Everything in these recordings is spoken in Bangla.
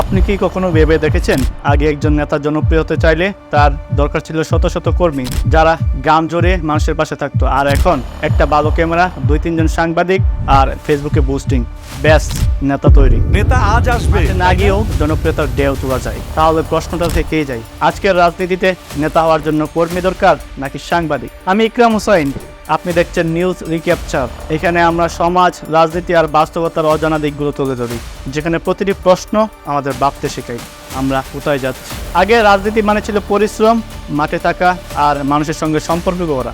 আপনি কি কখনো ভেবে দেখেছেন? আগে একজন নেতা জনপ্রিয় হতে চাইলে তার দরকার ছিল শত শত কর্মী যারা গান জোরে মানুষের পাশে থাকতো। আর এখন একটা ভালো ক্যামেরা দুই তিনজন সাংবাদিক আর ফেসবুকে বুস্টিং ব্যাস নেতা তৈরি। নেতা আজ আসবে। না গিয়েও জনপ্রিয়তার ঢেউ তোলা যায়। তাহলে প্রশ্নটা থেকেই যায়? আজকের রাজনীতিতে নেতা হওয়ার জন্য কর্মী দরকার নাকি সাংবাদিক? আমি ইকরাম হোসাইন আপনি দেখছেন নিউজ রিক্যাপচার। এখানে আমরা সমাজ, রাজনীতি আর বাস্তবতার অজানা দিকগুলো তুলে ধরি, যেখানে প্রতিটি প্রশ্ন আমাদের ভাবতে শেখাই। আমরা কোথায় যাচ্ছি? আগে রাজনীতি মানে ছিল পরিশ্রম, মাঠে থাকা আর মানুষের সঙ্গে সম্পর্ক করা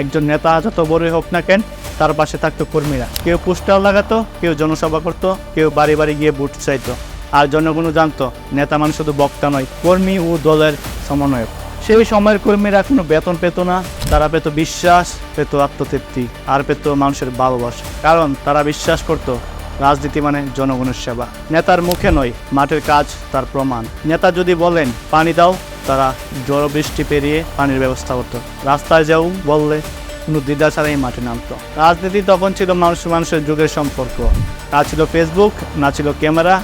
একজন নেতা যত বড়ই হোক না কেন, তার পাশে থাকতো কর্মীরা। কেউ পোস্টার লাগাতো, কেউ জনসভা করতো, কেউ বাড়ি বাড়ি গিয়ে ভোট চাইতো। আর জনগণও জানতো, নেতা মানে শুধু বক্তা নয়, কর্মী ও দলের সমন্বয়ক। সেই সময়ের কর্মীরা কোনো বেতন পেত না, তারা পেত বিশ্বাস, পেত আত্মতৃপ্তি, আর পেত মানুষের ভালোবাসা। কারণ তারা বিশ্বাস করত, রাজনীতি মানে জনগণের সেবা। নেতার মুখে নয়, মাঠের কাজ তার প্রমাণ। নেতা যদি বলেন, পানি দাও, তারা জড় বৃষ্টি পেরিয়ে পানির ব্যবস্থা করতো। রাস্তায় যাও বললে কোনো দ্বিধা ছাড়াই মাঠে নামতো। রাজনীতি তখন ছিল মানুষ মানুষের যুগের সম্পর্ক। না ছিল ফেসবুক না ছিল ক্যামেরা,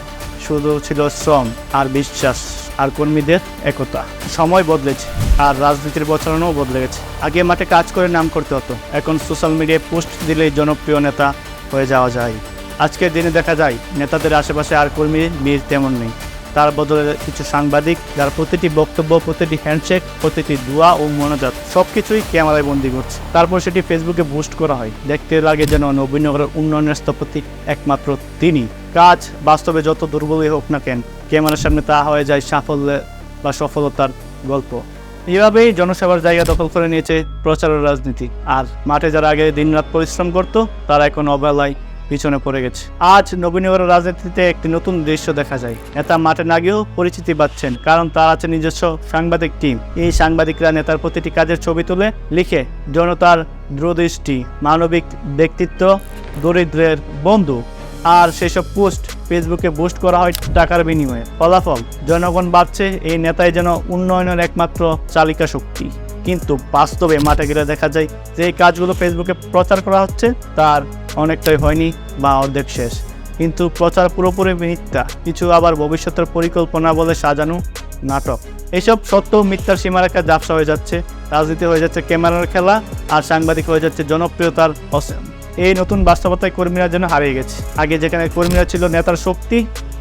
শুধু ছিল শ্রম আর বিশ্বাস। আর কর্মীদের একতা। সময় বদলেছে আর রাজনীতির বছরও বদলে গেছে। আগে মাঠে কাজ করে নাম করতে হতো, এখন সোশ্যাল মিডিয়ায় পোস্ট দিলেই জনপ্রিয় নেতা হয়ে যাওয়া যায়। আজকের দিনে দেখা যায়, নেতাদের আশেপাশে আর কর্মী বীর তেমন নেই। তার বদলে কিছু সাংবাদিক, যার প্রতিটি বক্তব্য, প্রতিটি হ্যান্ডশেক, প্রতিটি দোয়া ও মনোজাত সব কিছুই ক্যামেরায় বন্দি করছে। তারপর সেটি ফেসবুকে বুস্ট করা হয়। দেখতে লাগে যেন নবীনগরের উন্নয়নের স্থপতি একমাত্র তিনি। কাজ বাস্তবে যত দুর্বলই হোক না কেন ক্যামেরার সামনে তা হয়ে যায় সাফল্যের বা সফলতার গল্প। এভাবেই জনসেবার জায়গা দখল করে নিয়েছে প্রচারের রাজনীতি। আর মাঠে যারা আগে দিনরাত পরিশ্রম করত, তারা এখন অবহেলায় পিছনে পড়ে গেছে। আজ নবীনগরের রাজনীতিতে একটি নতুন দৃশ্য দেখা যায়। নেতা মাঠে না গিয়েও পরিচিতি পাচ্ছেন, কারণ তার আছে নিজস্ব সাংবাদিক টিম। এই সাংবাদিকরা নেতার প্রতিটি কাজের ছবি তুলে লিখে, জনতার দূরদৃষ্টি মানবিক ব্যক্তিত্ব, দরিদ্রের বন্ধু। আর সেসব পোস্ট ফেসবুকে বুস্ট করা হয় টাকার বিনিময়ে। ফলাফল, জনগণ ভাবছে এই নেতাই যেন উন্নয়নের একমাত্র চালিকা শক্তি। কিন্তু বাস্তবে মাঠে গেলে দেখা যায় যে কাজগুলো ফেসবুকে প্রচার করা হচ্ছে, তার অনেকটাই হয়নি বা অর্ধেক শেষ। কিন্তু প্রচার পুরোপুরি মিথ্যা। কিছু আবার ভবিষ্যতের পরিকল্পনা বলে সাজানো নাটক। এসব সত্য মিথ্যার সীমারেখা জাপসা হয়ে যাচ্ছে, রাজনীতি হয়ে যাচ্ছে ক্যামেরার খেলা, আর সাংবাদিক হয়ে যাচ্ছে জনপ্রিয়তার অসীম। এই নতুন বাস্তবতায় কর্মীরা যেন হারিয়ে গেছে। আগে যেখানে কর্মীরা ছিল নেতার শক্তি,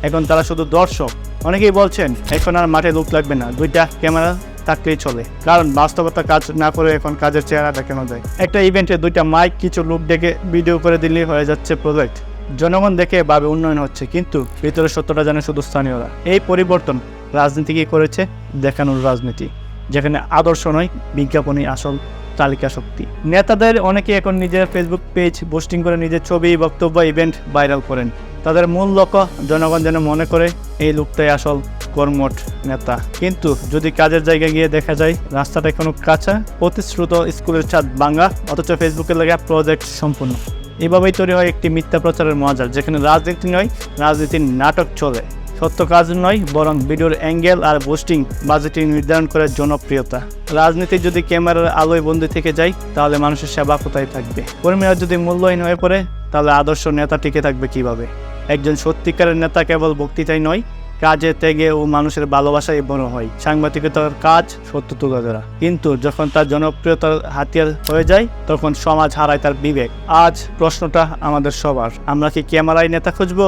এখন তারা শুধু দর্শক। অনেকেই বলছেন, এখন আর মাঠে লোক লাগবে না, দুইটা ক্যামেরা থাকলেই চলে। কারণ বাস্তবতা কাজ না করে এখন কাজের চেহারা দেখানো যায়। একটা ইভেন্টে দুইটা মাইক, কিছু লোক ডেকে ভিডিও করে দিলেই হয়ে যাচ্ছে প্রজেক্ট। জনগণ দেখে ভাবে উন্নয়ন হচ্ছে, কিন্তু ভিতরে সত্যটা জানে শুধু স্থানীয়রা। এই পরিবর্তন রাজনীতি কি করেছে দেখানোর রাজনীতি, যেখানে আদর্শ নয়, বিজ্ঞাপনই আসল তালিকা শক্তি। নেতাদের অনেকে এখন নিজের ফেসবুক পেজ পোস্টিং করে নিজের ছবি, বক্তব্য ইভেন্ট ভাইরাল করেন। তাদের মূল লক্ষ্য, জনগণ যেন মনে করে, এই লোকটাই আসল কর্মঠ নেতা। কিন্তু যদি কাজের জায়গায় গিয়ে দেখা যায়, রাস্তাটা এখনও কাঁচা, প্রতিশ্রুত স্কুলের ছাদ ভাঙ্গা অথচ ফেসবুকে লেখা প্রজেক্ট সম্পূর্ণ। এভাবেই তৈরি হয় একটি মিথ্যা প্রচারের মজার যেখানে রাজনীতি নয়, রাজনীতির নাটক চলে। সত্য কাজ নয়, বরং ভিডিওর অ্যাঙ্গেল আর বোস্টিং বাজেটিং নির্ধারণ করার জনপ্রিয়তা। রাজনীতি যদি ক্যামেরার আলোয় বন্দি থেকে যায়, তাহলে মানুষের সেবা কোথায় থাকবে? কর্মীরা যদি মূল্যহীন হয়ে পড়ে, তাহলে আদর্শ নেতা টিকে থাকবে কীভাবে? একজন সত্যিকারের নেতা কেবল বক্তৃতাই নয়, কাজে ত্যাগে ও মানুষের ভালোবাসায় বড় হয়। সাংবাদিকতার কাজ সত্য তুলে ধরা কিন্তু যখন তার জনপ্রিয়তার হাতিয়ার হয়ে যায়, তখন সমাজ হারায় তার বিবেক। আজ প্রশ্নটা আমাদের সবার। আমরা কি ক্যামেরায় নেতা খুঁজবো,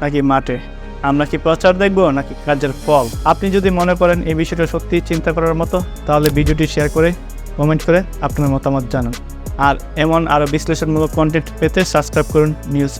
নাকি মাঠে? আমরা কি প্রচার দেখব নাকি কাজের ফল? আপনি যদি মনে করেন এই বিষয়টা সত্যি চিন্তা করার মতো, তাহলে ভিডিওটি শেয়ার করে কমেন্ট করে আপনার মতামত জানান। আর এমন আরও বিশ্লেষণমূলক কন্টেন্ট পেতে সাবস্ক্রাইব করুন নিউজ